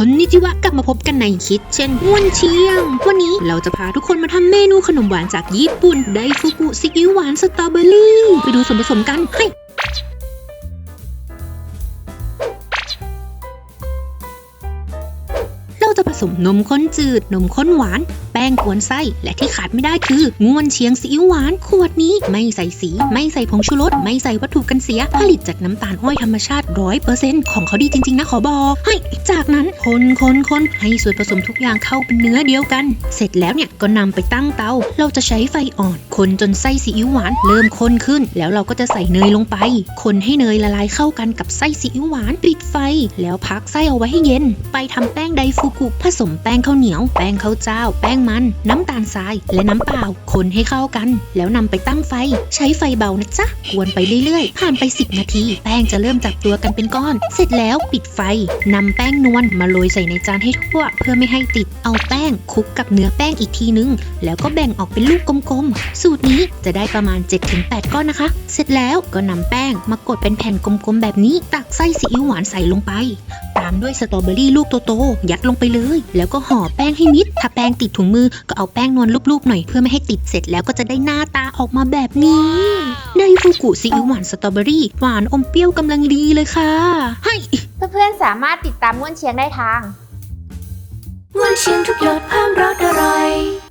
คนนิจิวะกลับมาพบกันในคิดเช่นม่วนเชียง วันนี้เราจะพาทุกคนมาทำเมนูขนมหวานจากญี่ปุ่น ไดฟุกุซิกิวหวานสตรอเบอรี่ ไปดูส่วนผสมกันให้ สมนมข้นจืด นมข้นหวาน แป้งกวนไส้ และที่ขาดไม่ได้คือง่วนเชียงซีอิ๊วหวาน ขวดนี้ไม่ใส่สี ไม่ใส่ผงชูรส ไม่ใส่วัตถุกันเสีย ผลิตจากน้ำตาลอ้อยธรรมชาติร้อยเปอร์เซ็นต์ของเขาดีจริง ๆ นะขอบอกให้จากนั้นคนคนคนให้ส่วนผสมทุกอย่างเข้าเป็นเนื้อเดียวกัน เสร็จแล้วเนี่ยก็นำไปตั้งเตา เราจะใช้ไฟอ่อน คนจนไส้ซีอิ๊วหวาน เริ่มข้นขึ้น แล้วเราก็จะใส่เนยลงไป คนให้เนยละลายเข้ากันกับไส้ซีอิ๊วหวาน ปิดไฟ แล้วพักไส้เอาไว้ให้เย็น ไปทำแป้งไดฟูกุผผสมแป้งข้าวเหนียว แป้งข้าวเจ้า แป้งมัน น้ำตาลทราย และน้ำเปล่า คนให้เข้ากัน แล้วนำไปตั้งไฟ ใช้ไฟเบานะจ๊ะกวนไปเรื่อยๆ ผ่านไป 10 นาที แป้งจะเริ่มจับตัวกันเป็นก้อน เสร็จแล้วปิดไฟนำแป้งนวลมาโรยใส่ในจานให้ทั่ว เพื่อไม่ให้ติด เอาแป้งคลุกกับเนื้อแป้งอีกทีนึง แล้วก็แบ่งออกเป็นลูกกลมๆ สูตรนี้จะได้ประมาณ 7-8 ก้อนนะคะ เสร็จแล้วก็นำแป้งมากดเป็นแผ่นกลมๆแบบนี้ ตักไส้ซีอิ๊วหวานใส่ลงไปามด้วยสตรอเบอรี่ลูกโตๆยัดลงไปเลย แล้วก็ห่อแป้งให้มิด ถ้าแป้งติดถุงมือก็เอาแป้งนวลลูบๆหน่อยเพื่อไม่ให้ติดเสร็จแล้วก็จะได้หน้าตาออกมาแบบนี้ได้ฟูกุซีอิ๊วหวานสตรอเบอรี่หวานอมเปรี้ยวกำลังดีเลยค่ะให้เพื่อนๆสามารถติดตามม่วนเชียงได้ทางม่วนเชียงทุกหยดเพิ่มรสอร่อย